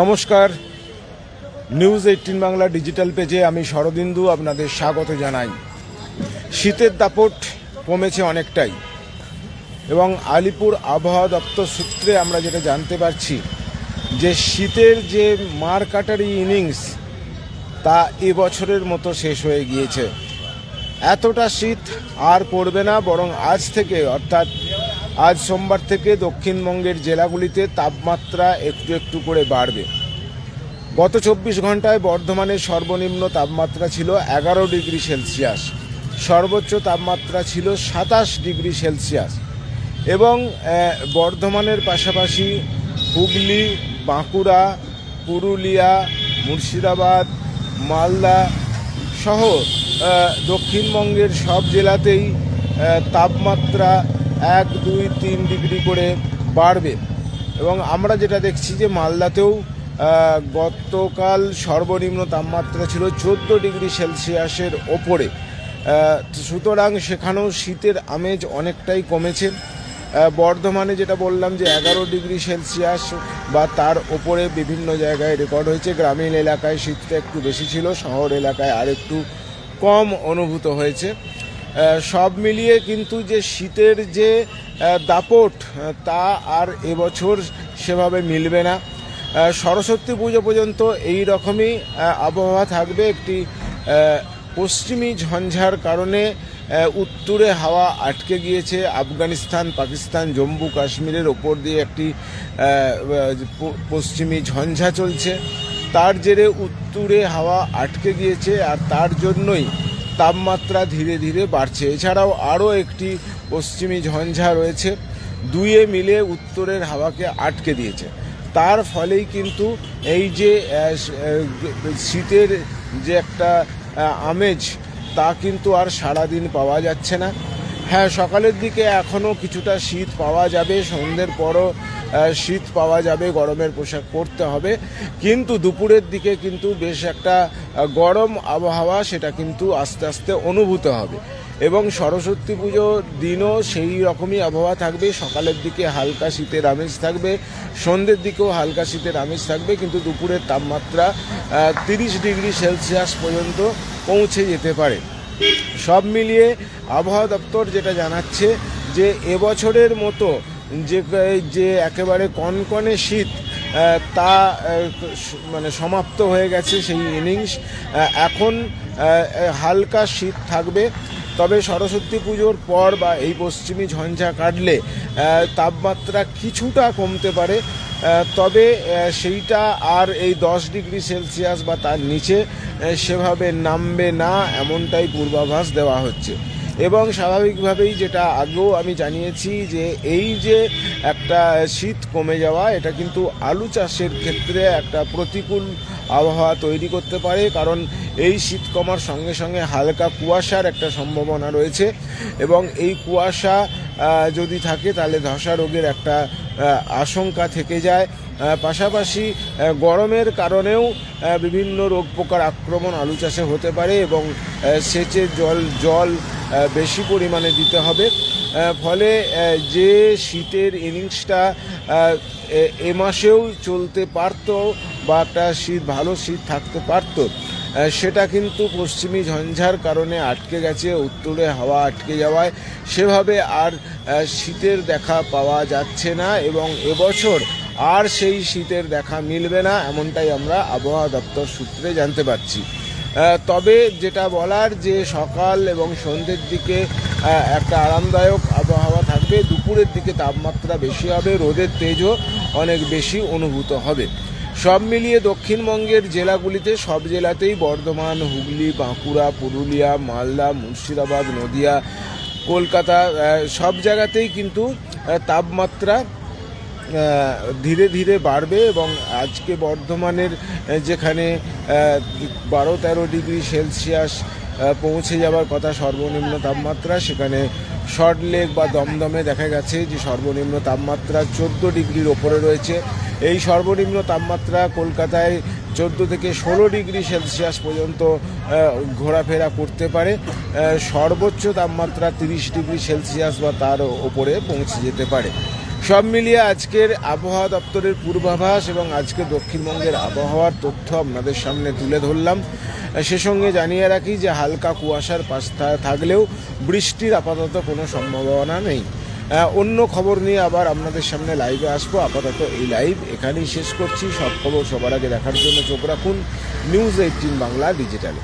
নমস্কার। News eighteen Bangla digital পেজে আমি শরদিন্দু আপনাদের স্বাগত জানাই। শীতের দাপট কমেছে অনেকটাই এবং আলিপুর আবহাওয়া দপ্তর সূত্রে আমরা যেটা জানতে পারছি যে শীতের যে মার কাটারি ইনিংস তা এবছরের মতো শেষ হয়ে গিয়েছে। এতটা শীত আর পড়বে না, বরং আজ থেকে, অর্থাৎ আজ সোমবার থেকে দক্ষিণবঙ্গের জেলাগুলিতে তাপমাত্রা একটু একটু করে বাড়বে। গত চব্বিশ ঘন্টায় বর্ধমানের সর্বনিম্ন তাপমাত্রা ছিল এগারো ডিগ্রি সেলসিয়াস, সর্বোচ্চ তাপমাত্রা ছিল সাতাশ ডিগ্রি সেলসিয়াস এবং বর্ধমানের পাশাপাশি হুগলি, বাঁকুড়া, পুরুলিয়া, মুর্শিদাবাদ, মালদা সহ দক্ষিণবঙ্গের সব জেলাতেই তাপমাত্রা এক, দুই, তিন ডিগ্রি করে বাড়বে। এবং আমরা যেটা দেখছি যে মালদাতেও গতকাল সর্বনিম্ন তাপমাত্রা ছিল চোদ্দ ডিগ্রি সেলসিয়াসের ওপরে। সুতরাং সেখানেও শীতের আমেজ অনেকটাই কমেছে। বর্ধমানে যেটা বললাম যে এগারো ডিগ্রি সেলসিয়াস বা তার ওপরে বিভিন্ন জায়গায় রেকর্ড হয়েছে। গ্রামীণ এলাকায় শীতটা একটু বেশি ছিল, শহর এলাকায় আর একটু কম অনুভূত হয়েছে। সব মিলিয়ে কিন্তু যে শীতের যে দাপট তা আর এবছর সেভাবে মিলবে না। সরস্বতী পুজো পর্যন্ত এই রকমই আবহাওয়া থাকবে। একটি পশ্চিমী ঝঞ্ঝার কারণে উত্তরে হাওয়া আটকে গিয়েছে। আফগানিস্তান, পাকিস্তান, জম্মু, কাশ্মীরের ওপর দিয়ে একটি পশ্চিমী ঝঞ্ঝা চলছে। তার জেরে উত্তরে হাওয়া আটকে গিয়েছে। আর তার জন্যই তাপমাত্রা ধীরে ধীরে বাড়ছে। এছাড়াও আরও একটি পশ্চিমী ঝঞ্ঝা রয়েছে দুয়ে মিলে উত্তরের হাওয়াকে আটকে দিয়েছে। তার ফলেই কিন্তু এই যে শীতের যে একটা আমেজ, তা কিন্তু আর সারাদিন পাওয়া যাচ্ছে না। হ্যাঁ সকালের দিকে এখনও কিছুটা শীত পাওয়া যাবে। সন্ধ্যের পরও শীত পাওয়া যাবে, গরমের পোশাক পরতে হবে। কিন্তু দুপুরের দিকে কিন্তু বেশ একটা গরম আবহাওয়া সেটা কিন্তু আস্তে আস্তে অনুভূত হবে। এবং সরস্বতী পুজোর দিনও সেই রকমই আবহাওয়া থাকবে। সকালের দিকে হালকা শীতের আমেজ থাকবে, সন্ধ্যের দিকেও হালকা শীতের আমেজ থাকবে। কিন্তু দুপুরের তাপমাত্রা তিরিশ ডিগ্রি সেলসিয়াস পর্যন্ত পৌঁছে যেতে পারে। সব মিলিয়ে আবহাওয়া দপ্তর যেটা জানাচ্ছে যে এবছরের মতো যে যে একেবারে কনকনে শীত তা মানে সমাপ্ত হয়ে গেছে সেই ইনিংস। এখন হালকা শীত থাকবে। তবে সরস্বতী পুজোর পর বা এই পশ্চিমী ঝঞ্ঝা কাটলে তাপমাত্রা কিছুটা কমতে পারে। তবে সেইটা আর এই দশ ডিগ্রি সেলসিয়াস বা তার নিচে সেভাবে নামবে না, এমনটাই পূর্বাভাস দেওয়া হচ্ছে। এবং স্বাভাবিকভাবেই যেটা আগেও আমি জানিয়েছি যে এই যে একটা শীত কমে যাওয়া, এটা কিন্তু আলু চাষের ক্ষেত্রে একটা প্রতিকূল আবহাওয়া তৈরি করতে পারে। কারণ এই শীত কমার সঙ্গে সঙ্গে হালকা কুয়াশার একটা সম্ভাবনা রয়েছে এবং এই কুয়াশা যদি থাকে তাহলে ধসা রোগের একটা আশঙ্কা থেকে যায়। পাশাপাশি গরমের কারণেও বিভিন্ন রোগ পোকার আক্রমণ আলু চাষে হতে পারে এবং সেচের জল জল বেশি পরিমাণে দিতে হবে। ফলে যে শীতের ইনিংসটা এ- মাসেও চলতে পারতো বা একটা শীত, ভালো শীত থাকতে পারতো সেটা কিন্তু পশ্চিমী ঝঞ্ঝার কারণে আটকে গেছে, উত্তরে হাওয়া আটকে যাওয়ায়। সেভাবে আর শীতের দেখা পাওয়া যাচ্ছে না এবং এবছর আর সেই শীতের দেখা মিলবে না, এমনটাই আমরা আবহাওয়া দপ্তর সূত্রে জানতে পারছি। তবে যেটা বলার যে সকাল এবং সন্ধ্যের দিকে একটা আরামদায়ক আবহাওয়া থাকবে। দুপুরের দিকে তাপমাত্রা বেশি হবে, রোদের তেজও অনেক বেশি অনুভূত হবে। সব মিলিয়ে দক্ষিণবঙ্গের জেলাগুলিতে সব জেলাতেই বর্ধমান, হুগলি, বাঁকুড়া, পুরুলিয়া, মালদা, মুর্শিদাবাদ, নদিয়া, কলকাতা সব জায়গাতেই কিন্তু তাপমাত্রা ধীরে ধীরে বাড়বে এবং আজকে বর্ধমানের যেখানে বারো তেরো ডিগ্রি সেলসিয়াস পৌঁছে যাওয়ার কথা সর্বনিম্ন তাপমাত্রা, সেখানে শর্টলেক বা দমদমে দেখা গেছে যে সর্বনিম্ন তাপমাত্রা চোদ্দ ডিগ্রির ওপরে রয়েছে। এই সর্বনিম্ন তাপমাত্রা কলকাতায় চোদ্দ থেকে ষোলো ডিগ্রি সেলসিয়াস পর্যন্ত ঘোরাফেরা করতে পারে। সর্বোচ্চ তাপমাত্রা তিরিশ ডিগ্রি সেলসিয়াস বা তার ওপরে পৌঁছে যেতে পারে। সব মিলিয়ে আজকের আবহাওয়া দপ্তরের পূর্বাভাস এবং আজকে দক্ষিণবঙ্গের আবহাওয়ার তথ্য আপনাদের সামনে তুলে ধরলাম। সে সঙ্গে জানিয়ে রাখি যে হালকা কুয়াশার পাশ থাকলেও বৃষ্টির আপাতত কোনো সম্ভাবনা নেই। অন্য খবর নিয়ে আবার আপনাদের সামনে লাইভে আসব। আপাতত এই লাইভ এখানেই শেষ করছি। সব খবর সবার আগে দেখার জন্য চোখ রাখুন। News eighteen Bangla ডিজিটালে